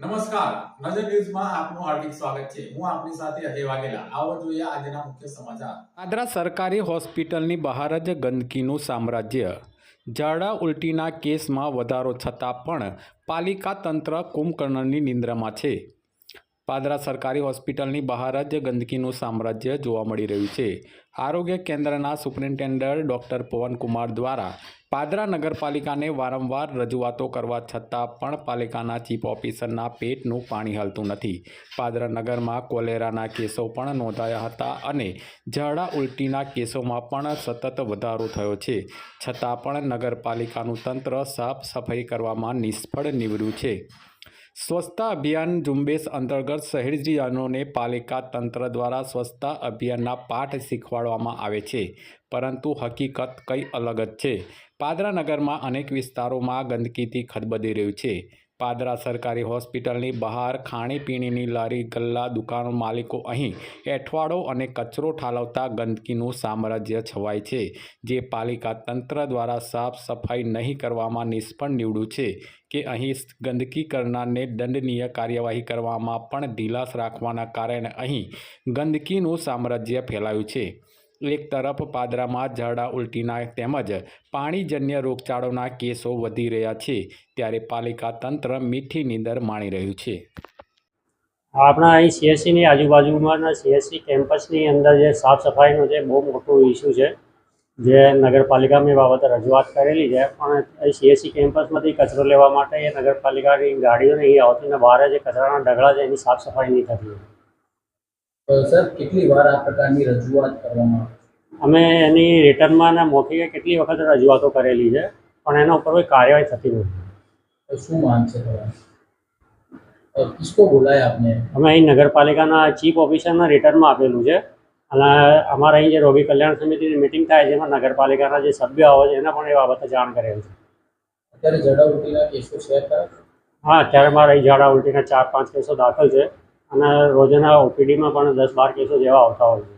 નમસ્કાર. નજર ન્યૂઝમાં આપનું હાર્દિક સ્વાગત છે. હું આપની સાથે અજય વાઘેલા. આવો જોઈએ આજના મુખ્ય સમાચાર. આદરા સરકારી હોસ્પિટલની બહાર જ ગંદકીનું સામ્રાજ્ય. ઝાડા ઉલટીના કેસમાં વધારો છતાં પણ પાલિકા તંત્ર કુંભકર્ણની નિંદ્રામાં છે. પાદરા સરકારી હોસ્પિટલની બહાર જ ગંદકીનું સામ્રાજ્ય જોવા મળી રહ્યું છે. આરોગ્ય કેન્દ્રના સુપરિન્ટેન્ડન્ટ ડૉક્ટર પવનકુમાર દ્વારા પાદરા નગરપાલિકાને વારંવાર રજૂઆતો કરવા છતાં પણ પાલિકાના ચીફ ઓફિસરના પેટનું પાણી હલતું નથી. પાદરા નગરમાં કોલેરાના કેસો પણ નોંધાયા હતા અને ઝાડા ઉલટીના કેસોમાં પણ સતત વધારો થયો છે. છતાં પણ નગરપાલિકાનું તંત્ર સાફ સફાઈ કરવામાં નિષ્ફળ નીવડ્યું છે. સ્વચ્છતા અભિયાન ઝુંબેશ અંતર્ગત શહેરીજનોને પાલિકા તંત્ર દ્વારા સ્વચ્છતા અભિયાનના પાઠ શીખવાડવામાં આવે છે. પરંતુ હકીકત કંઈ અલગ જ છે. પાદરા નગરમાં અનેક વિસ્તારોમાં ગંદકીથી ખદબદી રહ્યું છે. પાદરા સરકારી હોસ્પિટલની બહાર ખાણીપીણીની લારી, ગલ્લા, દુકાનો, માલિકો અહીં એઠવાડો અને કચરો ઠાલવતા ગંદકીનું સામ્રાજ્ય છવાય છે, જે પાલિકા તંત્ર દ્વારા સાફ સફાઈ નહીં કરવામાં નિષ્ફળ નીવડ્યું છે કે અહીં ગંદકી કરનારને દંડનીય કાર્યવાહી કરવામાં પણ ઢીલાસ રાખવાના કારણે અહીં ગંદકીનું સામ્રાજ્ય ફેલાયું છે. એક તરફ પાદરામાં ઝાડા ઉલટીના તેમજ પાણીજન્ય રોગચાળોના કેસો વધી રહ્યા છે, ત્યારે પાલિકા તંત્ર મીઠી નીંદર માણી રહ્યું છે. આપણા અહીં સીએસસીની આજુબાજુમાં સીએસસી કેમ્પસની અંદર જે સાફ સફાઈનો જે બહુ મોટો ઇસ્યુ છે, જે નગરપાલિકા મેં બાબતે રજૂઆત કરેલી છે, પણ સીએસસી કેમ્પસમાંથી કચરો લેવા માટે એ નગરપાલિકાની ગાડીઓ નહીં આવતી ને બહાર જે કચરાના ઢગલા છે, એની સાફ સફાઈ નહીં થતી સર કેટલી વાર આ પ્રકારની રજૂઆત કરવામાં અમે એની રિટર્નમાં અને મૌખિકે કેટલી વખત રજૂઆતો કરેલી છે પણ એના ઉપર કોઈ કાર્યવાહી થતી નથી. શું માંગ છે તમારી? કિસકો બોલાય આપને? અમે અહીં નગરપાલિકાના ચીફ ઓફિસરના રિટર્નમાં આપેલું છે અને અમારા અહીં જે રોગી કલ્યાણ સમિતિની મિટિંગ થાય છે એમાં નગરપાલિકાના જે સભ્યો આવે છે એના પણ એ બાબતે જાણ કરેલ છે. અત્યારે ઝાડા ઉલટીના કેસો છે? હા અત્યારે મારા અહીં ઝાડા ઉલટીના ચાર પાંચ કેસો દાખલ છે. અને રોજના ઓપીડીમાં પણ દસ બાર કેસો જેવા આવતા હોય છે.